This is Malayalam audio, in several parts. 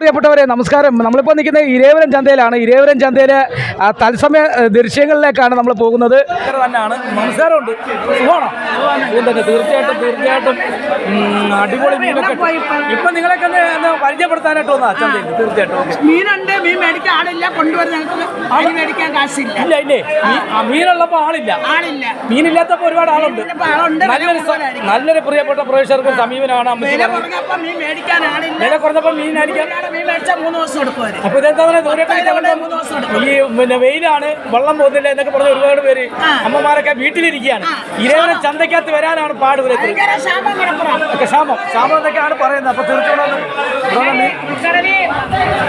പ്രിയപ്പെട്ടവരെ നമസ്കാരം. നമ്മളിപ്പോൾ നിൽക്കുന്നത് ഇരേവരം ചന്തയിലാണ്. ഇരേവരം ചന്തയിലെ തത്സമയ ദൃശ്യങ്ങളിലേക്കാണ് നമ്മൾ പോകുന്നത്. തന്നെയാണ്. നമസ്കാരമുണ്ട്. തന്നെ. തീർച്ചയായിട്ടും തീർച്ചയായിട്ടും. അടിപൊളി മീനൊക്കെ ഇപ്പം? നിങ്ങളൊക്കെ ഒന്ന് പരിചയപ്പെടുത്താനായിട്ട് വന്നാ ചന്തയിൽ തീർച്ചയായിട്ടും. ഓക്കെ. മീനുണ്ട് മീൻ മേടിക്കാൻ ആളില്ല കൊണ്ടുവരുന്ന മീൻ മേടിക്കാൻ കാശില്ല. ഇല്ല ഇല്ലേ? മീനുള്ളപ്പോ ആളില്ല. ആളില്ല. മീനില്ലാത്തപ്പോൾ ഒരുപാട് ആളുണ്ട്. നല്ലൊരു. നല്ലൊരു പ്രിയപ്പെട്ട പ്രവേശകർക്ക് സമീപനമാണ് അമ്മച്ചി വില. കുറഞ്ഞപ്പോ മീൻ അപ്പൊ ഇതെന്താ ദൂരത്തേക്ക് ഈ പിന്നെ വെയിലാണ് വെള്ളം പോകുന്നില്ല എന്നൊക്കെ പറഞ്ഞ ഒരുപാട് പേര് അമ്മമാരൊക്കെ വീട്ടിലിരിക്കുകയാണ്. ഇരേവരെ ചന്തയ്ക്കകത്ത് വരാനാണ് പാട് ക്ഷാമം ക്ഷാമം. എന്നൊക്കെയാണ് പറയുന്നത്. അപ്പൊ തീർച്ചയായിട്ടും ഇവിടെ വന്ന് ഉൾക്കടലി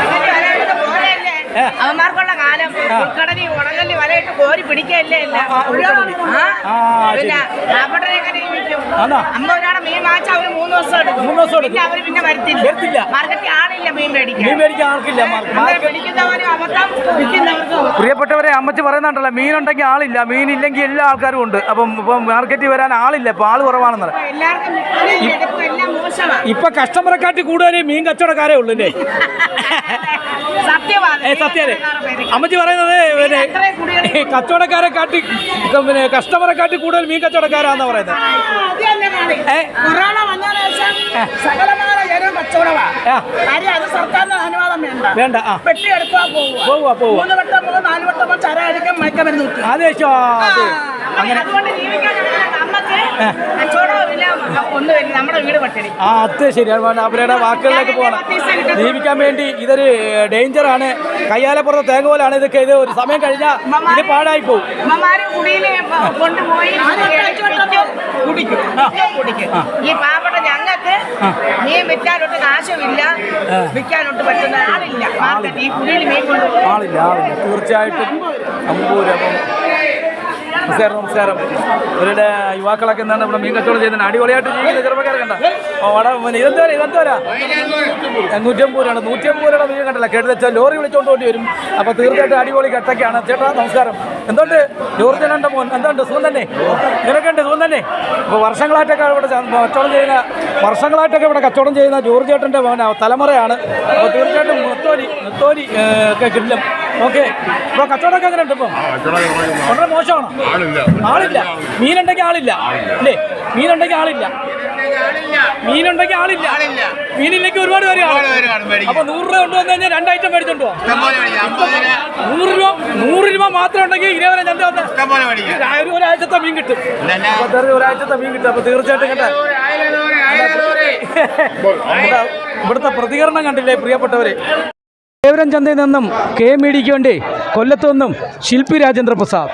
ഉണങ്ങല്ലി വലയിട്ട് പോരല്ലേ ഏ. അവന്മാർക്കുള്ള കാലം ഉൾക്കടലി ഉണങ്ങല്ലി വലയിട്ട് കോരി പിടിക്കല്ലേ ഇല്ല പിന്നെ? അമ്മ ഒരാളെ മീൻ വാങ്ങിച്ചാൽ അവർ മൂന്ന് ദിവസം എടുക്കും. മൂന്ന് ദിവസം എടുക്കും. പിന്നെ അവർ പിന്നെ വരത്തില്ല. വരത്തില്ല. മാർക്കറ്റിൽ ആളില്ല മീൻ മേടിക്കാൻ. മീൻ മേടിക്കാൻ ആൾക്കില്ല മാർക്ക് അങ്ങനെ പിടിക്കുന്നവരും അബദ്ധം വിൽക്കുന്നവർക്കും പ്രിയപ്പെട്ടവരെ അമ്മച്ചി പറയുന്നുണ്ടല്ലോ മീനുണ്ടെങ്കിൽ ആളില്ല. മീനില്ലെങ്കിൽ എല്ലാ ആൾക്കാരും ഉണ്ട്. അപ്പം ഇപ്പം മാർക്കറ്റിൽ വരാൻ ആളില്ല. ഇപ്പൊ ആൾ കുറവാണെന്ന് ഇപ്പൊ കസ്റ്റമറെ കാട്ടി കൂടുതലും എല്ലാം മോശമാണ്. ഇപ്പൊ കസ്റ്റമറെക്കാട്ടി കൂടുതൽ മീൻ കച്ചവടക്കാരേ ഉള്ളൂ സത്യല്ലേ അമ്മച്ചി പറയുന്നത് പിന്നെ കച്ചവടക്കാരെ കാട്ടി പിന്നെ കസ്റ്റമറെ കാട്ടി കൂടുതൽ മീൻ കച്ചവടക്കാരാന്നാ പറയുന്നത്. വേണ്ട. പോവുക പോവുക അങ്ങനെ ആ അത് ശരിയാണ് വേണ്ട. അവരുടെ വാക്കുകളിലേക്ക് പോകണം. ജീവിക്കാൻ വേണ്ടി ഇതൊരു ഡേഞ്ചറാണ് കയ്യാലപ്പുറത്തെ തേങ്ങ പോലാണ് ഇതൊക്കെ. ഇത് ഒരു സമയം കഴിഞ്ഞാൽ ഇത് പാടായി പോകും ഈ പാവപ്പെട്ട ഞങ്ങൾക്ക് മീൻ വിൽക്കാനൊട്ട് കാശുമില്ല. വിൽക്കാനൊട്ട് പറ്റുന്ന ആളില്ല. മാർക്കറ്റ് ഈ കുടിയിൽ മീൻ കൊണ്ടുപോയി. ആളില്ല ആളില്ല. തീർച്ചയായിട്ടും അമ്പൂരപ്പം നമസ്കാരം നമസ്കാരം ഇവരുടെ യുവാക്കളൊക്കെ എന്താണ് ഇവിടെ മീൻ കച്ചവടം ചെയ്യുന്നത്? അടിപൊളിയായിട്ട് ജീവിക്കുന്ന ചെറുപ്പക്കാരെ കണ്ട ഓ വട പിന്നെ ഇതെന്തോരാ ഇതെന്തോരാ? നൂറ്റമ്പത് രൂപയുടെ മീൻ കണ്ടല്ല? കേട്ടത് ലോറി വിളിച്ചുകൊണ്ട് കൊണ്ടി വരും. അപ്പോൾ തീർച്ചയായിട്ടും അടിപൊളി കട്ടൊക്കെയാണ് ചേട്ടാ നമസ്കാരം. എന്തുണ്ട്? ജോർജനുണ്ട് മോൻ എന്തുണ്ട്? സുഖം തന്നെ? നിനക്കുണ്ട്? സുഖം തന്നെ? അപ്പോൾ വർഷങ്ങളായിട്ടൊക്കെ ഇവിടെ കച്ചവടം ചെയ്യുന്ന വർഷങ്ങളായിട്ടൊക്കെ ഇവിടെ കച്ചവടം ചെയ്യുന്ന ജോർജ് ചേട്ടന്റെ തലമുറയാണ്. അപ്പോൾ തീർച്ചയായിട്ടും മുത്തോലി മുത്തോലി ഒക്കെ കിട്ടും ഓക്കെ. അപ്പോൾ കച്ചവടമൊക്കെ എങ്ങനെ ഉണ്ട് ഇപ്പം വളരെ മോശമാണോ? ആളില്ല. മീനുണ്ടെങ്കിൽ ആളില്ല. അല്ലേ? മീനുണ്ടെങ്കിൽ ആളില്ല. മീനുണ്ടെങ്കിൽ ആളില്ല. മീനില്ലെങ്കിൽ ഒരുപാട് പേര് അപ്പൊ നൂറ് രൂപ കൊണ്ടുവന്നു കഴിഞ്ഞാൽ രണ്ട് ഐറ്റം മേടിച്ചോണ്ട് നൂറ് രൂപ നൂറ് രൂപ മാത്രം ഉണ്ടെങ്കിൽ ഇരുപതിനെ ചന്ത വന്ന്? ഒരു ഒരാഴ്ചത്തെ മീൻ കിട്ടും. ഒരാഴ്ചത്തെ മീൻ കിട്ടും. അപ്പൊ തീർച്ചയായിട്ടും കേട്ടോ. ഇവിടുത്തെ പ്രതികരണം കണ്ടില്ലേ പ്രിയപ്പെട്ടവരെ? ദേവരം ചന്തയിൽ നിന്നും കെ എം ഇ ഡിക്ക് വേണ്ടി കൊല്ലത്തു നിന്നും ശില്പി രാജേന്ദ്ര പ്രസാദ്